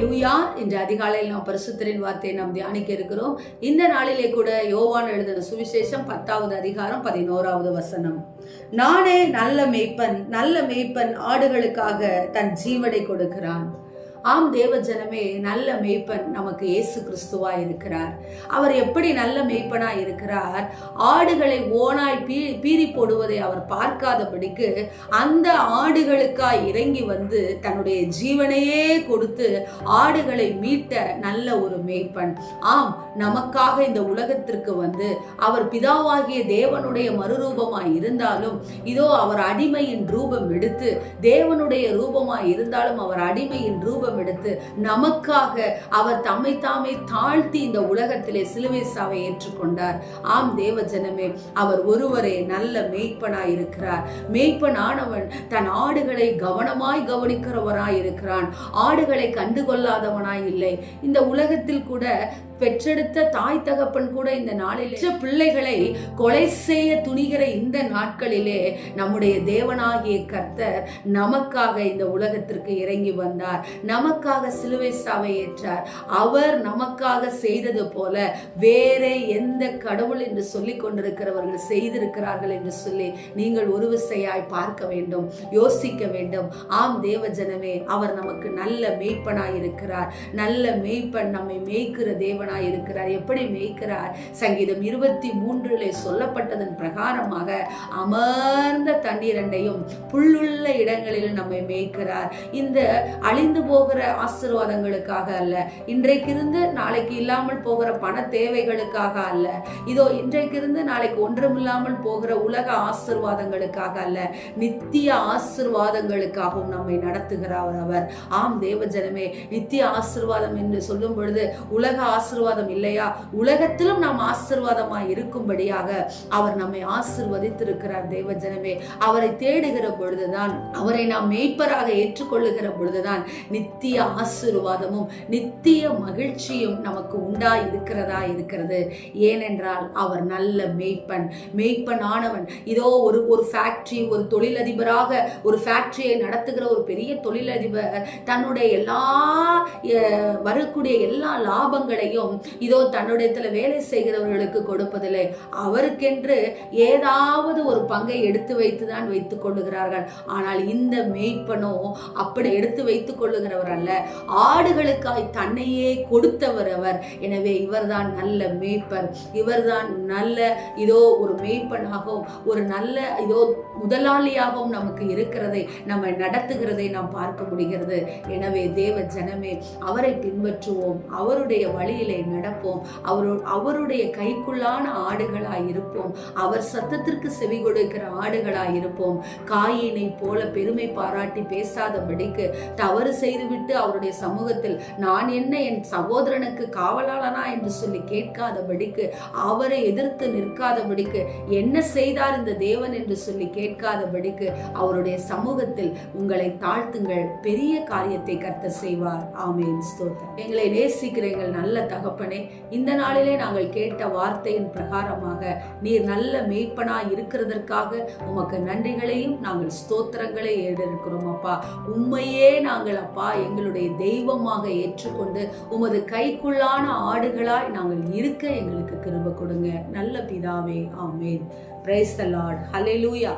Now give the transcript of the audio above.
லூயா இன்று அதிகாலையில் நாம் பரிசுத்தரின் வார்த்தையை நாம் தியானிக்க இருக்கிறோம். இந்த நாளிலே கூட யோவான் எழுதின சுவிசேஷம் பத்தாவது அதிகாரம் பதினோராவது வசனம். நானே நல்ல மேய்ப்பன் நல்ல மேய்ப்பன் ஆடுகளுக்காக தன் ஜீவனை கொடுக்கிறான். ஆம் தேவ ஜனமே நல்ல மேய்ப்பன் நமக்கு இயேசு கிறிஸ்துவா இருக்கிறார். அவர் எப்படி நல்ல மெய்ப்பனா இருக்கிறார்? ஆடுகளை ஓனாய் பீ பீறி போடுவதை அவர் பார்க்காதபடிக்கு அந்த ஆடுகளுக்காய் இறங்கி வந்து தன்னுடைய ஜீவனையே கொடுத்து ஆடுகளை மீட்ட நல்ல ஒரு மேய்ப்பன். ஆம் நமக்காக இந்த உலகத்திற்கு வந்து அவர் பிதாவாகிய தேவனுடைய மறுரூபமாய் இருந்தாலும் இதோ அவர் அடிமையின் ரூபம் எடுத்து தேவனுடைய ரூபமாய் இருந்தாலும் அவர் அடிமையின் ரூபம் எடுத்து நமக்காக அவர் தம்மை தாமே தாழ்த்தி இந்த உலகத்திலே சிலுவை சாவை ஏற்றுக்கொண்டார். ஆம் தேவ ஜனமே அவர் ஒருவரே நல்ல மேய்ப்பனாய் இருக்கிறார் மேய்ப்பனானவன் தன் ஆடுகளை கவனமாய் கவனிக்கிறவனாய் இருக்கிறான் ஆடுகளை கண்டுகொள்ளாதவனாய் இல்லை. இந்த உலகத்தில் கூட பெற்றெடுத்த தாய் தகப்பன் கூட இந்த நாளில். பிள்ளைகளை கொலை செய்ய துணிகிற இந்த நாட்களிலே நம்முடைய தேவனாகிய கர்த்தர் நமக்காக இந்த உலகத்திற்கு இறங்கி வந்தார். நமக்காக சிலுவை சாவை ஏற்றார். அவர் நமக்காக செய்தது போல வேறே எந்த கடவுள் என்று சொல்லிக் கொண்டிருக்கிறவர்கள் செய்திருக்கிறார்கள் என்று சொல்லி நீங்கள் ஒரு விசையாய் பார்க்க வேண்டும் யோசிக்க வேண்டும். ஆம் தேவ ஜனமே அவர் நமக்கு நல்ல மெய்ப்பனாய் இருக்கிறார் நல்ல மெய்ப்பன் நம்மை மேய்க்கிற தேவன் தேவனாய் இருக்கிறார். எப்படி மேய்க்கிறார்? சங்கீதம் இருபத்தி மூன்றிலே சொல்லப்பட்டதன் பிரகாரமாக அமர்ந்த தண்ணீரண்டையும் புல்லுள்ள இடங்களில் நம்மை மேய்க்கிறார். இந்த அழிந்து போகிற ஆசீர்வாதங்களுக்காக அல்ல இன்றைக்கு இருந்து நாளைக்கு இல்லாமல் போகிற பண தேவைகளுக்காக அல்ல இதோ இன்றைக்கு இருந்து நாளைக்கு ஒன்றுமில்லாமல் போகிற உலக ஆசிர்வாதங்களுக்காக அல்ல நித்திய ஆசிர்வாதங்களுக்காகவும் நம்மை நடத்துகிறார் அவர். ஆம் தேவ ஜனமே நித்திய ஆசிர்வாதம் என்று சொல்லும் பொழுது உலக ஆசிர் ஆசிர்வாதம் இல்லையா? உலகத்திலும் நாம் ஆசிர்வாதமா இருக்கும்படியாக அவர் நம்மை ஆசிர்வதித்திருக்கிறார் தேவ ஜனமே அவரை தேடுகிற பொழுதுதான் அவரை நாம் மெய்ப்பராக ஏற்றுக்கொள்ளுகிற பொழுதுதான் நித்திய ஆசீர்வாதமும் நித்திய மகிழ்ச்சியும் நமக்கு உண்டா இருக்கிறதா. இருக்கிறது ஏனென்றால் அவர் நல்ல மெய்ப்பன் மெய்ப்பன் ஆனவன் இதோ ஒரு ஒரு ஃபேக்டரி ஒரு தொழிலதிபராக ஒரு ஃபேக்டரியை நடத்துகிற ஒரு பெரிய தொழிலதிபர் தன்னுடைய எல்லா வரக்கூடிய எல்லா லாபங்களையும் இதோ தன்னுடையத்தில் வேலை செய்கிறவர்களுக்கு கொடுப்பதில்லை. அவருக்கென்று ஏதாவது ஒரு பங்கை எடுத்து வைத்து தான் வைத்துக் கொள்ளுகிறார்கள். ஆனால் இந்த மேய்ப்பனோ அப்படி எடுத்து வைத்துக் கொள்ளுகிறவர் அல்ல. ஆடுகளுக்காய் தன்னையே கொடுத்தவர் அவர். எனவே இவர்தான் நல்ல மேய்ப்பர் இவர்தான் நல்ல இதோ ஒரு மேய்ப்பனாகவும் ஒரு நல்ல இதோ முதலாளியாகவும் நமக்கு இருக்கிறதை நம்ம நடத்துகிறதை நாம் பார்க்க முடிகிறது. எனவே தேவ ஜனமே அவரை பின்பற்றுவோம். அவருடைய வழியிலே நடப்போம். அவரு அவருடைய கைக்குள்ளான ஆடுகளாய் இருப்போம். அவர் சத்தத்திற்கு செவி கொடுக்கிற ஆடுகளாய் இருப்போம். காயினை போல பெருமை பாராட்டி பேசாதபடிக்கு தவறு செய்துவிட்டு அவருடைய சமூகத்தில் நான் என்ன என் சகோதரனுக்கு காவலாளனா என்று சொல்லி கேட்காதபடிக்கு அவரை எதிர்த்து நிற்காதபடிக்கு என்ன செய்தார் இந்த தேவன் என்று சொல்லி கேட்காதபடிக்கு அவருடைய சமூகத்தில் உங்களை தாழ்த்துங்கள். பெரிய காரியத்தை கர்த்த செய்வார். ஆமேன். ஸ்தோத்திரம். எங்களை நேசிக்கிற எங்கள் நல்ல தகப்பனே இந்த நாளிலே நாங்கள் கேட்ட வார்த்தையின் பிரகாரமாக நீர் நல்ல மேய்ப்பனா இருக்கிறதற்காக உமக்கு நன்றிகளையும் நாங்கள் ஸ்தோத்திரங்களை ஏறெடுக்கிறோம் அப்பா உண்மையே நாங்கள் அப்பா எங்களுடைய தெய்வமாக ஏற்றுக்கொண்டு உமது கைக்குள்ளான ஆடுகளாய் நாங்கள் இருக்க எங்களுக்கு கிருப கொடுங்க நல்ல பிதாவே ஆமேன் பிரைஸ் த லார்ட் ஹalleluya